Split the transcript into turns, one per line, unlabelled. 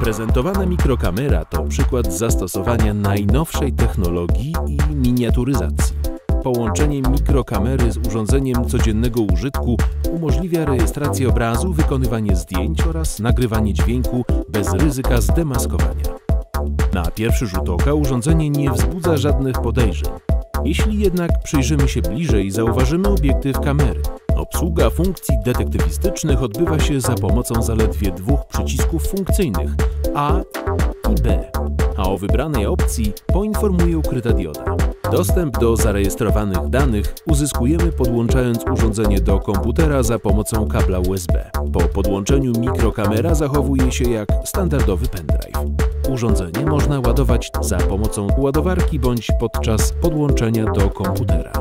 Uprojektowana mikrokamera to przykład zastosowania najnowszej technologii i miniaturyzacji. Połączenie mikrokamery z urządzeniem codziennego użytku umożliwia rejestrację obrazu, wykonywanie zdjęć oraz nagrywanie dźwięku bez ryzyka zdemaskowania. Na pierwszy rzut oka urządzenie nie wzbudza żadnych podejrzeń. Jeśli jednak przyjrzymy się bliżej, zauważymy obiektyw kamery. Obsługa funkcji detektywistycznych odbywa się za pomocą zaledwie dwóch przycisków funkcyjnych A i B, a o wybranej opcji poinformuje ukryta dioda. Dostęp do zarejestrowanych danych uzyskujemy podłączając urządzenie do komputera za pomocą kabla USB. Po podłączeniu mikrokamera zachowuje się jak standardowy pendrive. Urządzenie można ładować za pomocą ładowarki bądź podczas podłączenia do komputera.